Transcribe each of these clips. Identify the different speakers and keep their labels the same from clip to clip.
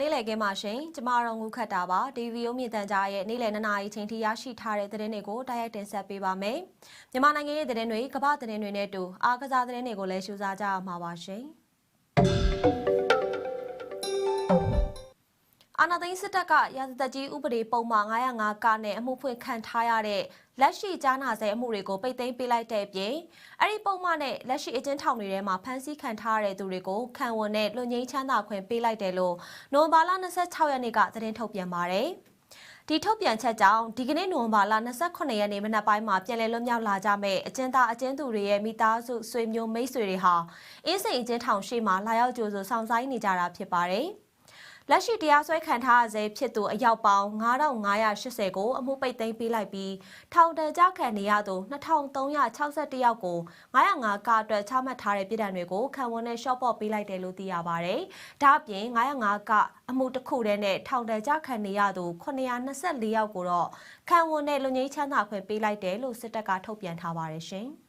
Speaker 1: နေ့လည်ခင်းမှာရှင်ကျမတို့ငုခတ်တာပါဒီဗီယိုမြင့်တန်ကြားရဲ့နေ့လည်2နာရီချိန်ထိရရှိထားတဲ့သတင်းတွေကိုတိုက်ရိုက်တင်ဆက်ပေးပါမယ်မြန်မာနိုင်ငံရဲ့သတင်းတွေကမ္ဘာသတင်းတွေနဲ့အတူအားကစားသတင်းတွေကိုလည်းရှုစားကြရမှာပါရှင် အာနာသိန်းစစ်တပ်ကရာဇသက်ကြီးဥပဒေပုံမှန်905ကနဲ့အမှုဖွင့်ခံထားရတဲ့လက်ရှိကြားနာဆဲအမှုတွေကိုပိတ်သိမ်းပေးလိုက်တဲ့အပြင်အဲ့ဒီပုံမှန်နဲ့လက်ရှိအကျဉ်းထောင်တွေထဲမှာဖမ်းဆီးခံထားရတဲ့သူတွေကိုခံဝန်နဲ့လွတ်ငင်းချမ်းသာခွင့်ပေးလိုက်တယ်လို့နိုဝင်ဘာလ26ရက်နေ့ကသတင်းထုတ်ပြန်ပါတယ်။ဒီထုတ်ပြန်ချက်ကြောင့်ဒီကနေ့နိုဝင်ဘာလ28ရက်နေ့မနက်ပိုင်းမှာပြည်လည်လွတ်မြောက်လာကြမဲ့အကျဉ်းသားအကျဉ်းသူတွေရဲ့မိသားစုဆွေမျိုးမိတ်ဆွေတွေဟာအင်းစိန်အကျဉ်းထောင်ရှိမှလာရောက်ကြိုဆိုဆောင်ဆိုင်နေကြတာဖြစ်ပါတယ်။ လက်ရှိတရားစွဲခံထားရဆဲဖြစ်သူအယောက်ပေါင်း9580ကိုအမှုပိတ်သိမ်းပေးလိုက်ပြီးထောင်ဒဏ်ကြခံနေရသူ2361ယောက်ကို905ကအတွက်ချမှတ်ထားတဲ့ပြည်ဒဏ်တွေကိုခံဝန်နဲ့ရှော့ပေါ့ပေးလိုက်တယ်လို့သိရပါတယ်။ဒါ့အပြင်905ကအမှုတစ်ခုတည်းနဲ့ထောင်ဒဏ်ကြခံနေရသူ924ယောက်ကိုတော့ခံဝန်နဲ့လူငင်းချမ်းသာခွင့်ပေးလိုက်တယ်လို့စစ်တပ်ကထုတ်ပြန်ထားပါတယ်ရှင်။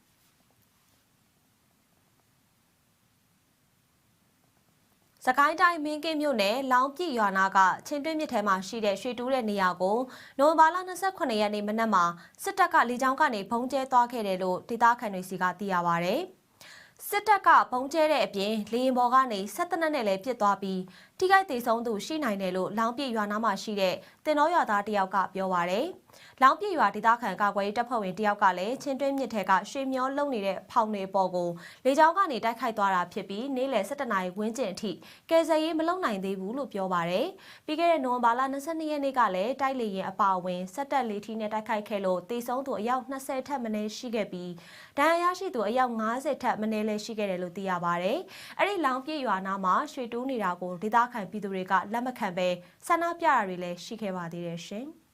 Speaker 1: စကိုင်းတိုင်းမင်းကင်းမြို့နယ်လောင်ပြည့်ရွာနာကချင်းတွင်းမြစ်ထဲမှာရှိတဲ့ရွှေတူးတဲ့နေရာကိုနိုဝင်ဘာလ28ရက်နေ့မနက်မှာစစ်တပ်ကလေကြောင်းကနေဖုံးကျဲသွားခဲ့တယ်လို့ဒေသခံတွေစီကသိရပါဗျ။စစ်တပ်ကပုံကျဲတဲ့အပြင်လေရင်ပေါ်ကနေဆက်တနက်နဲ့လည်းပြစ်သွားပြီး ထိခိုက်သေးဆုံးသူရှိနိုင်တယ်လို့လောင်ပြည့်ရွာနာမှာရှိတဲ့တင်တော်ရွာသားတယောက်ကပြောပါရယ်။လောင်းပြည့်ရွာဒေသခံကာကွယ်ရေးတပ်ဖွဲ့ဝင်တယောက်ကလည်းချင်းတွင်းမြစ်ထဲကရွှေမျောလုံနေတဲ့ဖောင်တွေပေါ်ကိုလေကြောင်းကနေတိုက်ခိုက်သွားတာဖြစ်ပြီးနေ့လယ်7နာရီဝန်းကျင်အထိကယ်ဆယ်ရေးမလုပ်နိုင်သေးဘူးလို့ပြောပါရယ်ပြီးခဲ့တဲ့နိုဝင်ဘာလ22ရက်နေ့ကလည်းတိုက်လေရင်အပါအဝင်စက်တက်လေးထီနဲ့တိုက်ခိုက်ခဲ့လို့တေဆုံးသူအယောက်20ထက်မနည်းရှိခဲ့ပြီးဒဏ်ရာရရှိသူအယောက်90ထက်မနည်းလည်းရှိခဲ့တယ်လို့သိရပါရယ်အဲ့ဒီလောင်းပြည့်ရွာနာမှာရွှေတူးနေတာကိုဒေသခံပြည်သူတွေကလက်မခံပဲဆန္ဒပြတာတွေလည်းရှိခဲ့ပါသေးတယ်ရှင်။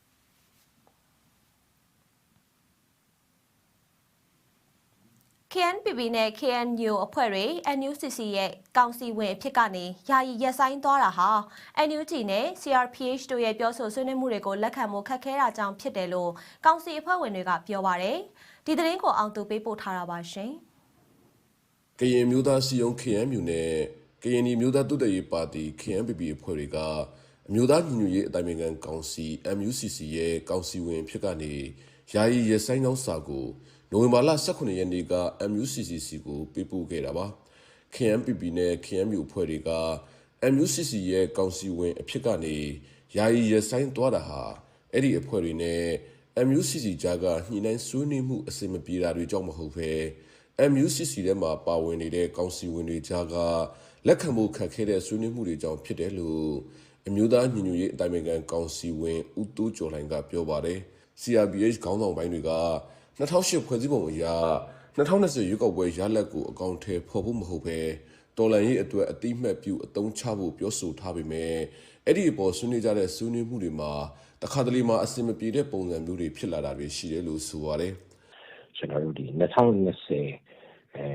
Speaker 1: KNPB နဲ့ KNU အဖွဲ့တွေ NUCC ရဲ့ကောင်စီဝင်အဖြစ်ကနေယာယီရက်ဆိုင်သွားတာဟာ NUG နဲ့ CRPH တို့ရဲ့ပြောဆိုဆွေးနွေးမှုတွေကိုလက်ခံဖို့ခက်ခဲတာကြောင့်ဖြစ်တယ်လို့ကောင်စီအဖွဲ့ဝင်တွေကပြောပါတယ်။ဒီသတင်းကိုအောင်သူပေးပို့ထားတာပါရှင်။
Speaker 2: ကရင်မျိုးသားစီယုံ KNU နဲ့ ကရင်မျိုးသားတုတ္တရေးပါတီ KNPB အဖွဲ့တွေကအမျိုးသားညီညွတ်ရေးအတိုင်းအမြံကောင်စီ MUCC ရဲ့ကောင်စီဝင်ဖြစ်ကနေယာယီရက်ဆိုင်ကြောင်းစာကိုနိုဝင်ဘာလ18ရက်နေ့က MUCCC ကိုပေးပို့ခဲ့တာပါ KMPP နဲ့ KMU အဖွဲ့တွေက MUCC ရဲ့ကောင်စီဝင်အဖြစ်ကနေယာယီရဆိုင်သွားတာဟာအဲ့ဒီအဖွဲ့တွေနဲ့ MUCC ကြားကညှိနှိုင်းဆွေးနွေးမှုအဆင်မပြေတာတွေကြောင့်မဟုတ်ဘဲ MUCC ထဲမှာပါဝင်နေတဲ့ကောင်စီဝင်တွေကြားက လက်ခံမှုခက်ခဲတဲ့ဆွေးနွေးမှုတွေကြောင့်ဖြစ်တယ်လို့အမျိုးသားညီညွတ်ရေးအတိုင်းအမြံကောင်စီဝင်ဦးတိုးကျော်လိုင်ကပြောပါတယ် CRBH ခေါင်းဆောင်ပိုင်းတွေက2008ဖွဲ့စည်းပုံအရ2020ရွေးကောက်ပွဲရလဒ်ကိုအကောင့်ထဲဖော်ဖို့မဟုတ်ဘဲတော်လန်ရေးအတွက်အတိမတ်ပြုအသုံးချဖို့ပြောဆိုထားပေမဲ့အဲ့ဒီအပေါ်ဆွေးနွေးကြတဲ့ဆွေးနွေးမှုတွေမှာတခါတလေမှာအဆင်မပြေတဲ့ပုံစံမျိုးတွေဖြစ်လာတာတွေရှိတယ်လို့ဆိုပါတယ်
Speaker 3: ကျွန်တော်တို့ဒီ2020အဲ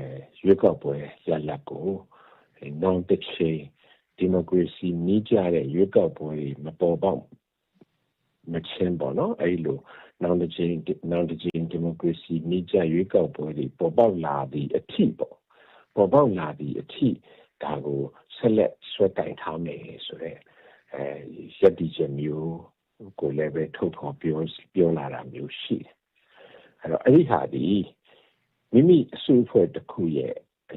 Speaker 3: ရွေးကောက်ပွဲရလဒ်ကို non fiction democracy နီးကြတဲ့ရွေးကောက်ပွဲမပေါ်ပေါက်မချင်းပေါ့နော်အဲ့လိုနောက်တစ်ချိန်နောက်တစ်ချိန်ဒီမိုကရေစီနှိကျရွေးကောက်ပွဲတွေပေါ်ပေါက်လာသည့်အထိပေါ့ပေါ်ပေါက်လာသည့်အထိဒါကိုဆက်လက်ဆွဲတိုင်ထားမယ်ဆိုတော့အဲရည်တည်ချက်မျိုးကိုလည်းပဲထုတ်ဖော်ပြောပြောလာတာမျိုးရှိတယ်အဲ့တော့အဲ့ဒီဟာဒီမိမိအစုအဖွဲ့တစ်ခုရဲ့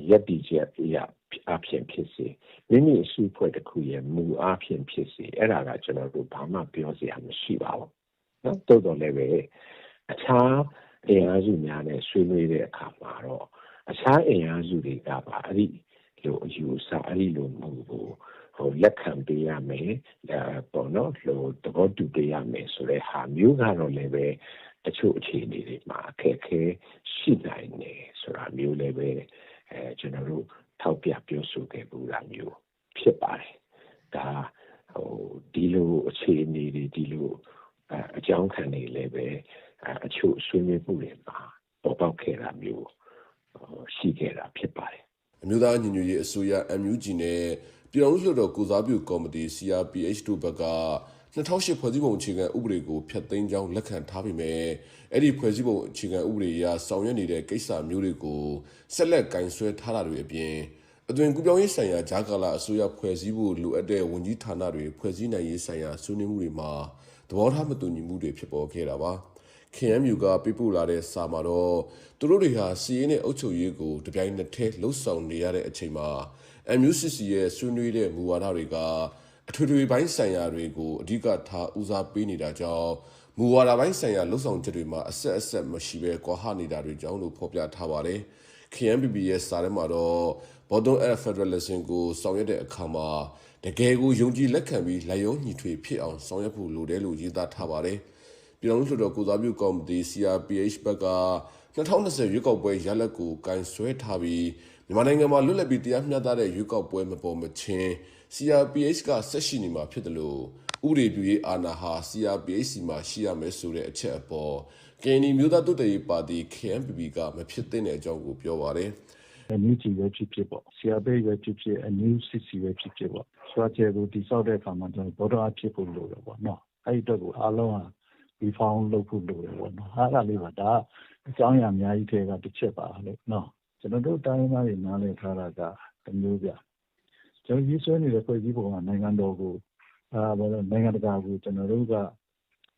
Speaker 3: ရည်တည်ချက်အရာ အဖြစ်ဖြစ်စေမိမိအစုအဖွဲ့တစ်ခုရဲ့မူအဖြစ်ဖြစ်စေအဲ့ဒါကကျွန်တော်တို့ဘာမှပြောစရာမရှိပါဘူးနော်တိုးတော်လည်းပဲအခြားအင်အားစုများနဲ့ဆွေးနွေးတဲ့အခါမှာတော့အခြားအင်အားစုတွေကပါအဲ့ဒီလိုအယူဆအဲ့ဒီလိုမှုကိုဟိုလက်ခံပေးရမယ်အဲပေါ့နော်ဟိုတဘောတူပေးရမယ်ဆိုတဲ့ဟာမျိုးကတော့လည်းပဲတချို့အခြေအနေတွေမှာအခက်အခဲရှိနိုင်တယ်ဆိုတာမျိုးလည်းပဲ အဲကျွန်တော်တို့ထောက်ပြပြောဆိုခဲ့ပူတာမျိုးဖြစ်ပါတယ်ဒါဟိုဒီလိုအခြေအနေတွေဒီလိုအကြောင်းခံနေလည်းပဲအချို့ဆွေးနွေးမှုတွေမှာပေါ်ပေါက်ခဲ့တာမျိုးရှိခဲ့တာဖြစ်ပါတယ်
Speaker 2: အမျိုးသားညီညွတ်ရေးအစိုးရ MUG နဲ့ပြည်တော်စုလွှတ်တော်ကုစားပြုကော်မတီ CRPH တို့ဘက်က 2008ဖွဲ့စည်းပုံအခြေခံဥပဒေကိုဖျက်သိမ်းကြောင်းလက်ခံထားပေမဲ့အဲ့ဒီဖွဲ့စည်းပုံအခြေခံဥပဒေအရဆောင်ရွက်နေတဲ့ကိစ္စမျိုးတွေကိုဆက်လက်ကင်ဆွဲထားတာတွေအပြင်အသွင်ကူးပြောင်းရေးဆိုင်ရာဂျာကာလာအစိုးရဖွဲ့စည်းဖို့လိုအပ်တဲ့ဝန်ကြီးဌာနတွေဖွဲ့စည်းနိုင်ရေးဆိုင်ရာဆွေးနွေးမှုတွေမှာသဘောထားမတူညီမှုတွေဖြစ်ပေါ်ခဲ့တာပါ KMU ကပြပို့လာတဲ့စာမှာတော့သူတို့တွေဟာစီးရင်နဲ့အုပ်ချုပ်ရေးကိုတပြိုင်နက်တည်းလှုပ်ဆောင်နေရတဲ့အချိန်မှာ MUCC ရဲ့ဆွေးနွေးတဲ့မူဝါဒတွေက အထွေထွေပိုင်းဆိုင်ရာတွေကိုအဓိကထားဦးစားပေးနေတာကြောင့်မူဝါဒပိုင်းဆိုင်ရာလှုပ်ဆောင်ချက်တွေမှာအဆက်အဆက်မရှိဘဲကွာဟနေတာတွေကြောင့်လို့ဖော်ပြထားပါတယ်။ KMPP ရဲ့စာထဲမှာတော့ Bottom Up Federalism ကိုဆောင်ရွက်တဲ့အခါမှာတကယ်ကိုယုံကြည်လက်ခံပြီးလက်ရုံးညီထွေဖြစ်အောင်ဆောင်ရွက်ဖို့လိုတယ်လို့ရေးသားထားပါတယ်။ ပြည်တော်စုတော်ကိုစားပြုကော်မတီ CRPH ဘက်က2020ရွေးကောက်ပွဲရလဒ်ကိုကင်ဆွဲထားပြီးမြန်မာနိုင်ငံမှာလွတ်လပ်ပြီးတရားမျှတတဲ့ရွေးကောက်ပွဲမပေါ်မချင်း CRPH ကဆက်ရှိနေမှာဖြစ်တယ်လို့ဥပဒေပြုရေးအာဏာဟာ CRPH စီမှာရှိရမယ်ဆိုတဲ့အချက်အပေါ်ကင်နီမျိုးသားတုတ်တရေးပါတီ KNPP ကမဖြစ်သင့်တဲ့အကြောင်းကိုပြောပါတယ်။
Speaker 4: အမျိုးကြီးပဲဖြစ်ဖြစ်ပေါ့ဆရာဘေးပဲဖြစ်ဖြစ်အမျိုးစစ်စီပဲဖြစ်ဖြစ်ပေါ့ဆွာချေကိုတိဆောက်တဲ့အခါမှာကျွန်တော်ဘောတော်အဖြစ်ဖို့လိုတယ်ပေါ့နော်အဲ့ဒီတော့ကိုအားလုံးဟာ ဒီဖောင်းလုပ်ဖို့လိုတယ်ပေါ့နော်အားကလေးပါဒါအကြောင်းအရာအများကြီးထဲကတစ်ချက်ပါလို့နော်ကျွန်တော်တို့တိုင်းသားတွေနားလည်ထားတာကတမျိုးပြကျွန်တော်ရေးဆွဲနေတဲ့ဖွဲ့စည်းပုံကနိုင်ငံတော်ကိုအာဘာလို့နိုင်ငံတကာကိုကျွန်တော်တို့က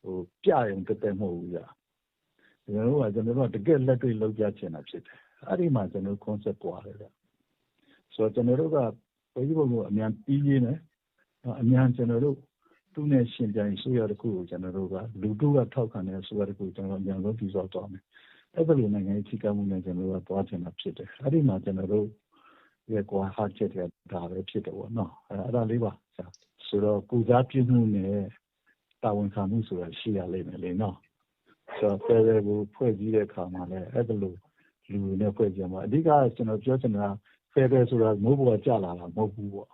Speaker 4: ဟိုပြရုံတက်တက်မဟုတ်ဘူးကြာကျွန်တော်တို့ကကျွန်တော်တို့ကတကယ်လက်တွေ့လုပ်ကြချင်တာဖြစ်တယ်အဲ့ဒီမှာကျွန်တော် concept ပွားတယ်ဗျဆိုတော့ကျွန်တော်တို့ကဘယ်ဒီဘုံကိုအမြန်ပြီးရင်းတယ်အမြန်ကျွန်တော်တို့ သူ့နဲ့ရှင်ပြိုင်ဆိုရတဲ့ခုကိုကျွန်တော်တို့ကလူတို့ကထောက်ခံတဲ့ဆိုရတဲ့ခုကျွန်တော်အမြန်ဆုံးပြီးသွားသွားမယ်အဲ့ဒါလိုနိုင်ငံရေးထိကမှုနဲ့ကျွန်တော်တို့ကသွားချင်တာဖြစ်တယ်အဲ့ဒီမှာကျွန်တော်တို့ရဲ့ကွာဟာချက်တဲ့ဒါပဲဖြစ်တယ်ပေါ့နော်အဲ့ဒါလေးပါဆိုတော့ကုစားပြမှုနဲ့တာဝန်ခံမှုဆိုတာရှိရလိမ့်မယ်လေနော်ဆိုတော့ဖယ်ရယ်ကိုဖွဲ့စည်းတဲ့အခါမှာလည်းအဲ့ဒါလိုလူတွေနဲ့ဖွဲ့ကြမှာအဓိကကျွန်တော်ပြောချင်တာဖယ်ရယ်ဆိုတာမိုးပေါ်ကျလာတာမဟုတ်ဘူးပေါ့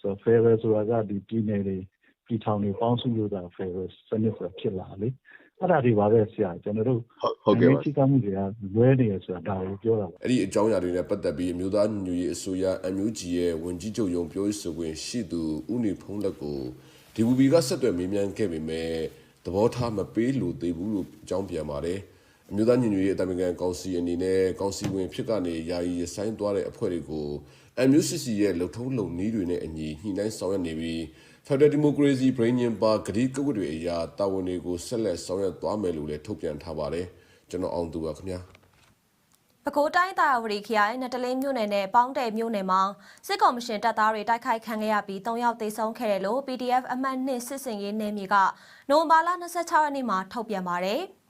Speaker 4: ဆိုတော့ဖယ်ရယ်ဆိုတာကဒီပြည်နယ်တွေ ပြည်ထောင်တွေပေါင်းစုလို့တာဖယ်ရယ်စနစ်ဆိုတာဖြစ်လာလေအဲ့ဒါတွေပါပဲဆရာကျွန်တော်တို့
Speaker 2: ဟုတ်ကဲ့ပါ
Speaker 4: ချိကမှုတွေကလွဲနေရဆိုတာဒါကိုပြောတာပါ
Speaker 2: အဲ့ဒီအကြောင်းအရာတွေနဲ့ပတ်သက်ပြီးအမျိုးသားညီညွတ်ရေးအစိုးရ MUG ရဲ့ဝန်ကြီးချုပ်ယုံပြောရေးဆိုခွင့်ရှိသူဦးနေဖုံးလက်ကို DVB ကဆက်သွယ်မေးမြန်းခဲ့ပေမဲ့သဘောထားမပေးလို့သေးဘူးလို့အကြောင်းပြန်ပါတယ်အမျိုးသားညီညွတ်ရေးအတိုင်ပင်ခံကောင်စီအနေနဲ့ကောင်စီဝင်ဖြစ်ကနေယာယီရဆိုင်သွားတဲ့အဖွဲ့တွေကို MUCC ရဲ့လှုပ်ထုံးလုံနည်းတွေနဲ့အညီညှိနှိုင်းဆောင်ရွက်နေပြီး Federal Democracy Brain ပါဂတိကဝတ်တွေအရာတာဝန်တွေကိုဆက်လက်ဆောင်ရွက်သွားမယ်လို့လည်းထုတ်ပြန်ထားပါတယ်ကျွန်တော်အောင်သူပါခင်ဗျာ
Speaker 1: ပဲခူးတိုင်းတာဝတီခရိုင်နတလင်းမြို့နယ်နဲ့ပေါင်းတယ်မြို့နယ်မှာစစ်ကောင်မရှင်တပ်သားတွေတိုက်ခိုက်ခံခဲ့ရပြီး၃ယောက်သေဆုံးခဲ့တယ်လို့ PDF အမှတ်2စစ်စင်ရေးနယ်မြေကနိုဝင်ဘာလ26ရက်နေ့မှာထုတ်ပြန်ပါတယ်။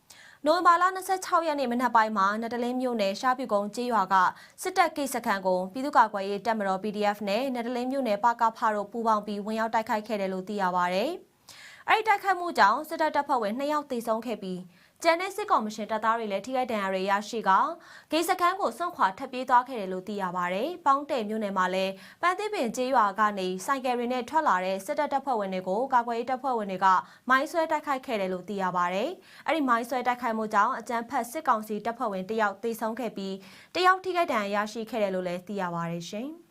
Speaker 1: နိုဝင်ဘာလ26ရက်နေ့မနက်ပိုင်းမှာနတလင်းမြို့နယ်ရှားပြူကုန်းကျေးရွာကစစ်တပ်ကိစ္စခန်းကိုပြည်သူ့ကာကွယ်ရေးတပ်မတော် PDF နဲ့နတလင်းမြို့နယ်ပကဖတို့ပူးပေါင်းပြီးဝင်ရောက်တိုက်ခိုက်ခဲ့တယ်လို့သိရပါတယ်။အဲ့ဒီတိုက်ခိုက်မှုကြောင့်စစ်တပ်တပ်ဖွဲ့ဝင်2ယောက်သေဆုံးခဲ့ပြီး ကျန်တဲ့စစ်ကောင်မရှင်တပ်သားတွေလည်းထိခိုက်ဒဏ်ရာတွေရရှိကဂိတ်စခန်းကိုစွန့်ခွာထပ်ပြေးသွားခဲ့တယ်လို့သိရပါဗျ။ပေါင်းတယ်မြို့နယ်မှာလည်းပန်းသစ်ပင်ကျေးရွာကနေစိုက်ကယ်ရီနဲ့ထွက်လာတဲ့စစ်တပ်တပ်ဖွဲ့ဝင်တွေကိုကာကွယ်ရေးတပ်ဖွဲ့ဝင်တွေကမိုင်းဆွဲတိုက်ခိုက်ခဲ့တယ်လို့သိရပါဗျ။အဲ့ဒီမိုင်းဆွဲတိုက်ခိုက်မှုကြောင့်အကြမ်းဖက်စစ်ကောင်စီတပ်ဖွဲ့ဝင်တယောက်သေဆုံးခဲ့ပြီးတယောက်ထိခိုက်ဒဏ်ရာရရှိခဲ့တယ်လို့လည်းသိရပါဗျရှင်။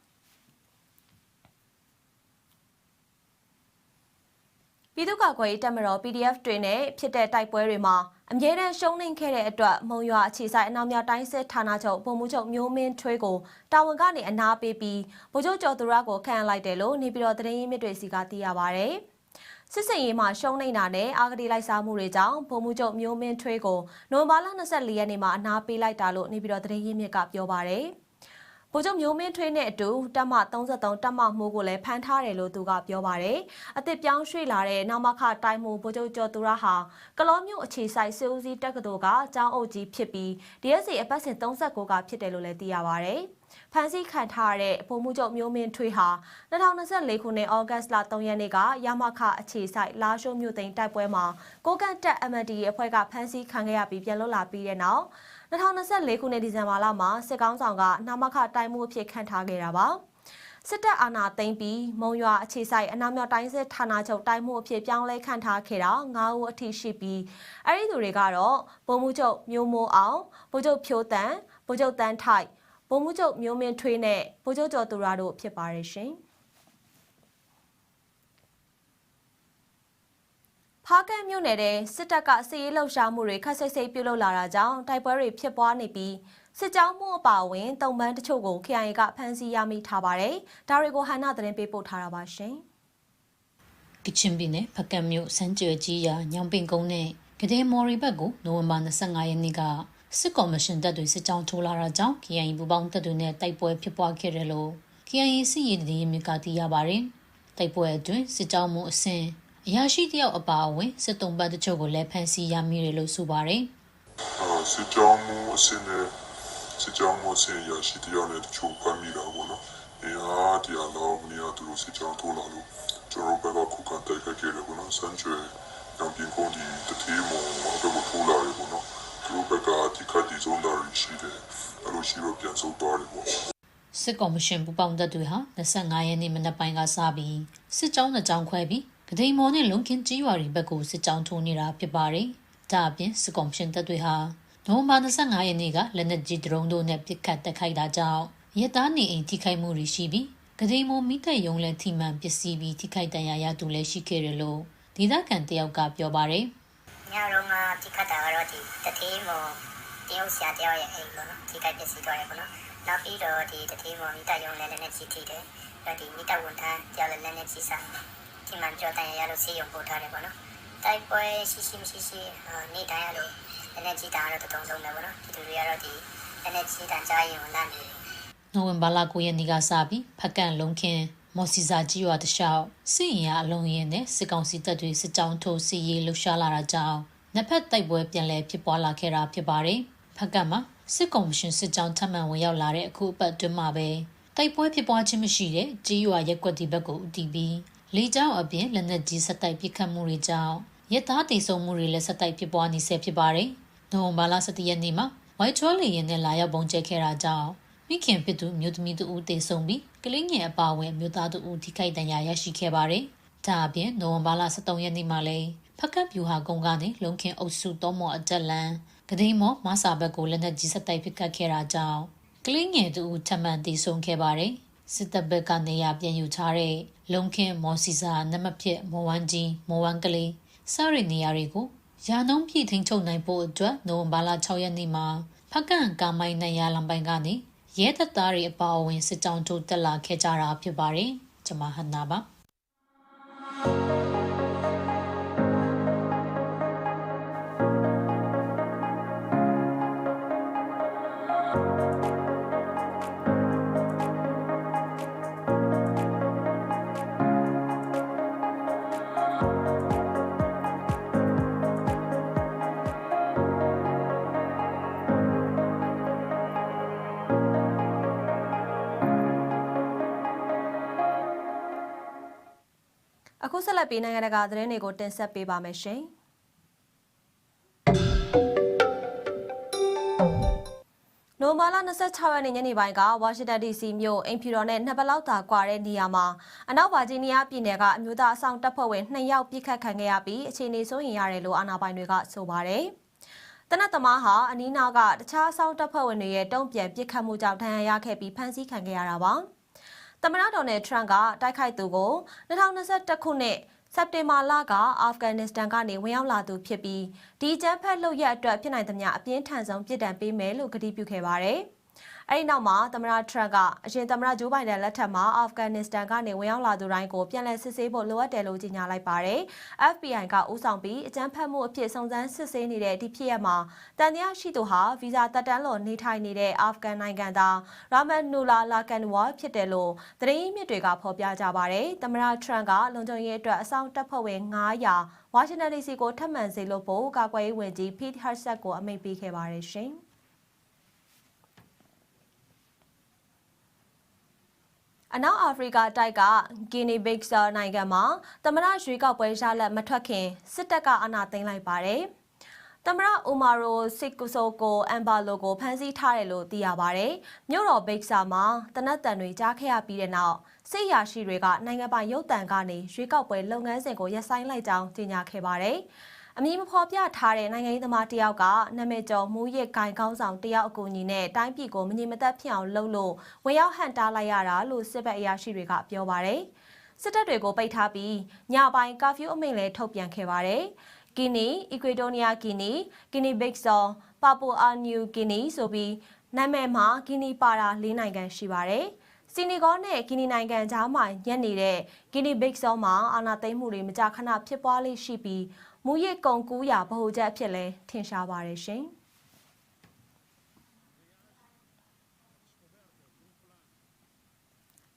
Speaker 1: ပြည်သူ့ကာကွယ်ရေးတပ်မတော် PDF တွေနဲ့ဖြစ်တဲ့တိုက်ပွဲတွေမှာအမြဲတမ်းရှုံးနိမ့်ခဲ့တဲ့အတွက်မုံရွာအခြေဆိုင်အနောက်မြောက်တိုင်းစစ်ဌာနချုပ်ပုံမှုချုပ်မျိုးမင်းထွေးကိုတာဝန်ကနေအနာပေးပြီးဗိုလ်ချုပ်ကျော်သူရကိုခန့်အပ်လိုက်တယ်လို့နေပြည်တော်သတင်းရင်းမြစ်တွေစီကသိရပါဗျ။စစ်စင်ရေးမှာရှုံးနေတာနဲ့အာဂတိလိုက်စားမှုတွေကြောင့်ဗိုလ်မှူးချုပ်မျိုးမင်းထွေးကိုနိုဝင်ဘာလ24ရက်နေ့မှာအနာပေးလိုက်တာလို့နေပြည်တော်သတင်းရင်းမြစ်ကပြောပါဗျ။ ဗိုလ်ချုပ်မျိုးမင်းထွေးနဲ့အတူတပ်မ33တပ်မမှုကိုလည်းဖမ်းထားတယ်လို့သူကပြောပါတယ်။အသစ်ပြောင်းရွှေ့လာတဲ့နောက်မခတိုင်းမှုဗိုလ်ချုပ်ကျော်သူရဟာကလောမျိုးအခြေဆိုင်စေဦးစီးတက္ကသိုလ်ကအကြောင်းအုပ်ကြီးဖြစ်ပြီး DSC အပတ်စဉ်39ကဖြစ်တယ်လို့လည်းသိရပါတယ်။ဖမ်းဆီးခံထားရတဲ့ဗိုလ်မှူးချုပ်မျိုးမင်းထွေးဟာ2024ခုနှစ်ဩဂတ်လ3ရက်နေ့ကရမခအခြေဆိုင်လာရှိုးမြို့သိမ်းတိုက်ပွဲမှာကိုကန့်တက် MND အဖွဲ့ကဖမ်းဆီးခံခဲ့ရပြီးပြန်လွတ်လာပြီးတဲ့နောက် 2024ခုနှစ်ဒီဇင်ဘာလမှာစစ်ကောင်းဆောင်ကနာမခတိုင်မှုအဖြစ်ခန့်ထားခဲ့တာပါစစ်တပ်အာဏာသိမ်းပြီးမုံရွာအခြေဆိုင်အနောက်မြောက်တိုင်းစစ်ဌာနချုပ်တိုင်းမှုအဖြစ်ပြောင်းလဲခန့်ထားခဲ့တာ9ဦးအထိရှိပြီးအဲ့ဒီသူတွေကတော့ဗိုလ်မှူးချုပ်မျိုးမိုးအောင်ဗိုလ်ချုပ်ဖြိုးတန်ဗိုလ်ချုပ်တန်းထိုက်ဗိုလ်မှူးချုပ်မျိုးမင်းထွေးနဲ့ဗိုလ်ချုပ်ကျော်သူရတို့ဖြစ်ပါတယ်ရှင် ဖားကန့်မြို့နယ်တဲ့စစ်တပ်ကစစ်ရေးလှုပ်ရှားမှုတွေခက်ဆိတ်ဆိတ်ပြုလုပ်လာတာကြောင့်တိုက်ပွဲတွေဖြစ်ပွားနေပြီးစစ်ကြောင်းမှုအပါအဝင်တုံပန်းတချို့ကို KIA ကဖမ်းဆီးရမိထားပါတယ်။ဒါတွေကိုဟန်နာသတင်းပေးပို့ထားတာပါရှင်။
Speaker 5: ကချင်ပြည်နယ်ဖကတ်မြို့စမ်းကြွယ်ကြီးရာညောင်ပင်ကုန်းနဲ့ကတဲ့မော်ရီဘက်ကိုနိုဝင်ဘာ25ရက်နေ့ကစစ်ကော်မရှင်တပ်တွေစစ်ကြောင်းထိုးလာတာကြောင့် KIA ပူပေါင်းတပ်တွေနဲ့တိုက်ပွဲဖြစ်ပွားခဲ့တယ်လို့ KIA စစ်ရေးတည်မြစ်ကသိရပါတယ်။တိုက်ပွဲအတွင်းစစ်ကြောင်းမှုအဆင့် အရာရှိတယောက်အပါအဝင်စစ်တုံးပတ်တချို့ကိုလည်းဖမ်းဆီးရမိတယ်လို့ဆိုပါတယ်။
Speaker 6: အာစစ်ကြောင်းမှုအစင်းနဲ့စစ်ကြောင်းမှုအစင်းရရှိတရားနဲ့တချို့ဖမ်းမိတာပေါ့နော်။အဲအားတရားတော့မင်းကသူတို့စစ်ကြောင်းထိုးလာလို့ကျွန်တော်ဘက်ကခုခံတိုက်ခိုက်ခဲ့တယ်ပေါ့နော်။စမ်းချွေရောင်ပြင်ကုန်းဒီတတိမောဘက်ကထိုးလာတယ်ပေါ့နော်။သူတို့ဘက်ကဒီကတိစုံတာရှိတယ်။အဲလိုရှိတော့ပြန်ဆုတ်သွားတယ်ပေါ့။
Speaker 5: စစ်ကော်မရှင်ပူးပေါင်းတပ်တွေဟာ25ရက်နေ့မနက်ပိုင်းကစပြီးစစ်ကြောင်းတစ်ကြောင်းခွဲပြီး ကတိန်မော်နဲ့လုံခင်းကြီးရွာတွေဘက်ကိုစစ်ကြောင်းထိုးနေတာဖြစ်ပါတယ်။ဒါအပြင်စစ်ကော်မရှင်တပ်တွေဟာနိုဝင်ဘာ25ရက်နေ့ကလက်နက်ကြီးဒရုန်းတို့နဲ့ပစ်ခတ်တိုက်ခိုက်တာကြောင့်ရဲသားနေအိမ်ထိခိုက်မှုတွေရှိပြီးကတိန်မော်မိသက်ယုံလည်းထိမှန်ပစ္စည်းပြီးထိခိုက်ဒဏ်ရာရသူလည်းရှိခဲ့တယ်လို့ဒေသခံတယောက်ကပြောပါတယ်။
Speaker 7: ညတော့မှဒီခတ်တာကတော့ဒီတတိမောတယောက်ဆရာတယောက်ရဲ့အိမ်ပေါ့နော်ဒီကပစ္စည်းတော့ရပေါ့နော်နောက်ပြီးတော့ဒီတတိမောမိတယုံလည်းလည်းနဲ့ကြီးထိတယ်အဲ့ဒီမိတဝန်ထမ်းတယောက်လည်းလည်းနဲ့ကြီးစား ဒီမှန်ကြောတန်ရလို့ဆေးရုံပို့ထားတယ်ပေါ့နော်တိုက်ပွဲရှိရှိမရှိရှိနေတိုင်းရလို့လည်းနဲ့ကြီးတာကတော့တုံတုံတယ်ပေါ့နော်ဒီလူတွေကတော့ဒီလည်းနဲ့ကြီးတန်ကြားရင်လန့်နေတယ်
Speaker 5: နိုဝင်ဘာလ9ရက်နေ့ကစပြီးဖက်ကန်လုံးခင်းမော်စီစာကြီးရွာတလျှောက်စစ်ရင်အလုံးရင်နဲ့စစ်ကောင်စီတပ်တွေစစ်ကြောင်းထိုးစီရေးလှုပ်ရှားလာတာကြောင့်နှစ်ဖက်တိုက်ပွဲပြန်လည်ဖြစ်ပွားလာခဲ့တာဖြစ်ပါတယ်။ဖက်ကန်မှာစစ်ကောင်မရှင်စစ်ကြောင်းထပ်မံဝင်ရောက်လာတဲ့အခုအပတ်အတွင်းမှာပဲတိုက်ပွဲဖြစ်ပွားခြင်းမရှိတဲ့ကြီးရွာရက်ကွက်ဒီဘက်ကိုဦးတည်ပြီး လေကြောင်းအပြင်လက်နက်ကြီးဆက်တိုက်ပစ်ခတ်မှုတွေကြောင့်ရက်သားတေဆုံမှုတွေလည်းဆက်တိုက်ဖြစ်ပွားနေဆဲဖြစ်ပါတယ်။နိုဝင်ဘာလ17ရက်နေ့မှာဝိုက်ချောလီရင်နဲ့လာရောက်ပုံကျဲခဲ့တာကြောင့်မိခင်ဖြစ်သူမြို့သမီးတူဦးတေဆုံပြီးကလေးငယ်အပါအဝင်မြို့သားတူဦးထိခိုက်ဒဏ်ရာရရှိခဲ့ပါတယ်။ဒါအပြင်နိုဝင်ဘာလ23ရက်နေ့မှာလည်းဖက်ကတ်ပြူဟာကုန်းကနေလုံခင်အုပ်စုတောမော်အတက်လန်ကတိန်မော်မဆာဘက်ကိုလက်နက်ကြီးဆက်တိုက်ပစ်ခတ်ခဲ့တာကြောင့်ကလေးငယ်တူဦးထပ်မံတေဆုံခဲ့ပါတယ်။ စစ်တပ်ဘက်ကနေရပြန်ယူထားတဲ့လုံခင်မော်စီစာနမဖြစ်မော်ဝမ်းကြီးမော်ဝမ်းကလေးစတဲ့နေရာတွေကိုရာနှုံးပြည့်ထိန်ချုပ်နိုင်ဖို့အတွက်နိုဝင်ဘာလ6ရက်နေ့မှာဖက်ကန်ကာမိုင်းနိုင်ရလံပိုင်းကနေရဲတပ်သားတွေအပါအဝင်စစ်ကြောင်းတို့တက်လာခဲ့ကြတာဖြစ်ပါတယ်။ကျွန်မဟန်နာပါ
Speaker 1: အခုဆက်လက်ပြီးနိုင်ငံတကာသတင်းတွေကိုတင်ဆက်ပေးပါမယ်ရှင်။နိုမာလာ26ရက်နေ့ညနေပိုင်းကဝါရှင်တန် DC မြို့အိမ်ဖြူတော်နဲ့နှစ်ပတ်လောက်သာကွာတဲ့နေရာမှာအနောက်ဗာဂျီးနီးယားပြည်နယ်ကအမျိုးသားအဆောင်တပ်ဖွဲ့ဝင်2ယောက်ပြစ်ခတ်ခံခဲ့ရပြီးအခြေအနေဆိုရင်ရတယ်လို့အာဏာပိုင်တွေကဆိုပါတယ်။တနတ်သမားဟာအနီးနားကတခြားအဆောင်တပ်ဖွဲ့ဝင်တွေရဲ့တုံ့ပြန်ပြစ်ခတ်မှုကြောင့်ဒဏ်ရာရခဲ့ပြီးဖမ်းဆီးခံခဲ့ရတာပါ။ သမ္မတဒေါ်နယ်ထရန့်ကတိုက်ခိုက်သူကို2021ခုနှစ်စက်တင်ဘာလကအာဖဂန်နစ္စတန်ကနေဝင်ရောက်လာသူဖြစ်ပြီးဒီကျန်းဖက်လုပ်ရက်အတွက်ဖြစ်နိုင်သမျှအပြင်းထန်ဆုံးပြစ်ဒဏ်ပေးမယ်လို့ကတိပြုခဲ့ပါတယ်။ အဲဒီနောက်မှာသမ္မတထရန့်ကအရင်သမ္မတဂျိုးဘိုင်ဒန်လက်ထက်မှာအာဖဂန်နစ္စတန်ကနေဝင်ရောက်လာသူတိုင်းကိုပြန်လည်စစ်ဆေးဖို့လိုအပ်တယ်လို့ကြေညာလိုက်ပါတယ်။ FBI ကဦးဆောင်ပြီးအကြမ်းဖက်မှုအဖြစ်စုံစမ်းစစ်ဆေးနေတဲ့ဒီဖြစ်ရပ်မှာတန်တရားရှိသူဟာဗီဇာတက်တန်းလို့နေထိုင်နေတဲ့အာဖဂန်နိုင်ငံသားရာမန်နူလာလာကန်ဝါဖြစ်တယ်လို့သတင်းရင်းမြစ်တွေကဖော်ပြကြပါတယ်။သမ္မတထရန့်ကလုံခြုံရေးအတွက်အဆောင်တပ်ဖွဲ့ဝင်900ဝါရှင်တန် DC ကိုထပ်မံစေလို့ဖို့ကာကွယ်ရေးဝန်ကြီး Pete Hegseth ကိုအမိန့်ပေးခဲ့ပါတယ်ရှင်။ အနောက်အာဖရိကတိုက်ကဂီနီဘိတ်ဆာနိုင်ငံမှာသမရရွေးကောက်ပွဲရလဒ်မထွက်ခင်စစ်တပ်ကအာဏာသိမ်းလိုက်ပါတယ်။သမရအိုမာရိုစစ်ကူဆိုကိုအမ်ဘာလိုကိုဖမ်းဆီးထားတယ်လို့သိရပါတယ်။မြို့တော်ဘိတ်ဆာမှာတနက်တန်တွေကြားခဲ့ရပြီးတဲ့နောက်စစ်ရာရှိတွေကနိုင်ငံပိုင်ရုပ်တံကနေရွေးကောက်ပွဲလုပ်ငန်းစဉ်ကိုရပ်ဆိုင်းလိုက်ကြောင်းကြေညာခဲ့ပါတယ်။ အမည်မဖော်ပြထားတဲ့နိုင်ငံရေးသမားတယောက်ကနာမည်ကျော်မူရစ်ဂိုင်ကောင်းဆောင်တယောက်အကူအညီနဲ့တိုင်းပြည်ကိုမငြိမ်မသက်ဖြစ်အောင်လုပ်လို့ဝင်ရောက်ဟန်တားလိုက်ရတာလို့စစ်ဘက်အရာရှိတွေကပြောပါတယ်။စစ်တပ်တွေကိုပိတ်ထားပြီးညပိုင်းကာဖျူးအမိန့်လည်းထုတ်ပြန်ခဲ့ပါတယ်။ဂီနီ၊အီကွေဒိုနီးယားဂီနီ၊ဂီနီဘစ်ဆော်၊ပါပူအာနျူဂီနီဆိုပြီးနာမည်မှာဂီနီပါတာ၄နိုင်ငံရှိပါတယ်။စီနီဂေါနဲ့ဂီနီနိုင်ငံကြားမှာညက်နေတဲ့ဂီနီဘိတ်ဆောမှာအာနာသိမ့်မှုတွေမကြာခဏဖြစ်ပွားလေးရှိပြီး မူရစ်ကုံကူးရာဗဟိုချက်အဖြစ်လဲထင်ရှားပါတယ်ရှင်။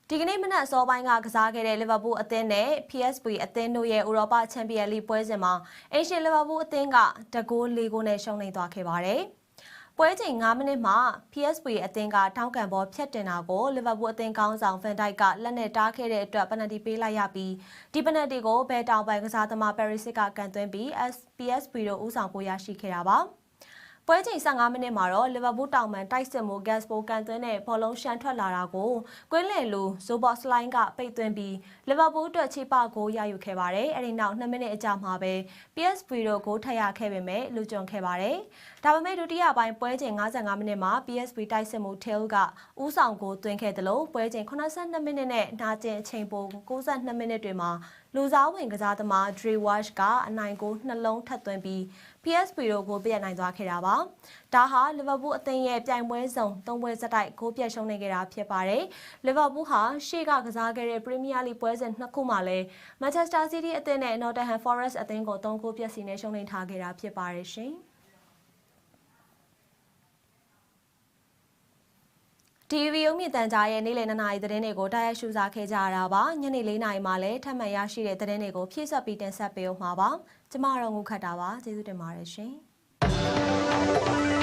Speaker 1: ဒီကနေ့မနက်အစောပိုင်းကကစားခဲ့တဲ့လီဗာပူးအသင်းနဲ့ PSV အသင်းတို့ရဲ့ဥရောပချန်ပီယံလိပွဲစဉ်မှာအင်ရှင်လီဗာပူးအသင်းကတကိုး၄ဂိုးနဲ့ရှုံးနိမ့်သွားခဲ့ပါတယ်။ ပွဲချိန်9မိနစ်မှာ PSV အသင်းကထောင်းကန်ဘောဖျက်တင်တာကိုလီဗာပူးအသင်းကောင်းဆောင်ဖန်ဒိုက်ကလက်နဲ့တားခဲ့တဲ့အတွက်ပနတီပေးလိုက်ရပြီးဒီပနတီကိုဘယ်တောင်ပိုင်ကစားသမားပယ်ရီစစ်ကကန်သွင်းပြီး PSV တို့ဦးဆောင်ကိုရရှိခဲ့တာပါ။ ပွဲချိန်15မိနစ်မှာတော့လီဗာပူးတောင်မန်တိုက်စစ်မှုဂက်စ်ပိုကန်သွင်းတဲ့ဘောလုံးရှန်ထွက်လာတာကိုကွင်းလယ်လူဇိုဘော့စလိုင်းကပိတ်သွင်းပြီးလီဗာပူးအတွက်ချေပဂိုးရယူခဲ့ပါတယ်။အဲဒီနောက်2မိနစ်အကြာမှာပဲ PSV တို့ဂိုးထပ်ရခဲ့ပေမဲ့လူကြုံခဲ့ပါတယ်။ဒါပေမဲ့ဒုတိယပိုင်းပွဲချိန်55မိနစ်မှာ PSV တိုက်စစ်မှု Tail ကဦးဆောင်ဂိုးသွင်းခဲ့တယ်လို့ပွဲချိန်82မိနစ်နဲ့နာကျင်အချိန်ပို62မိနစ်တွေမှာလူစားဝင်ကစားသမား Dre Wash ကအနိုင်ကိုနှလုံးထပ်သွင်းပြီး PSV တို့ကိုပြတ်နိုင်သွားခဲ့တာပါ။ဒါဟာလီဗာပူးအသင်းရဲ့ပြိုင်ပွဲစုံ၃ပွဲစတိုက်ဂိုးပြတ်ရှုံးနေခဲ့တာဖြစ်ပါတယ်။လီဗာပူးဟာရှေ့ကကစားခဲ့တဲ့ Premier League ပွဲစဉ်နှစ်ခုမှာလည်း Manchester City အသင်းနဲ့ Nottingham Forest အသင်းကို၃ဂိုးပြတ်စီနဲ့ရှုံးနိမ့်ထားခဲ့တာဖြစ်ပါတယ်ရှင်။ TV ရုံမြင့်တန်ကြားရဲ့နေ့လယ်2နာရီသတင်းတွေကိုတားရရှုစားခဲ့ကြရတာပါညနေ4နာရီမှာလည်းထပ်မံရရှိတဲ့သတင်းတွေကိုဖြည့်ဆွတ်ပြီးတင်ဆက်ပေးဦးမှာပါ ကျမတို့ငုခတ်တာပါကျေးဇူးတင်ပါတယ်ရှင်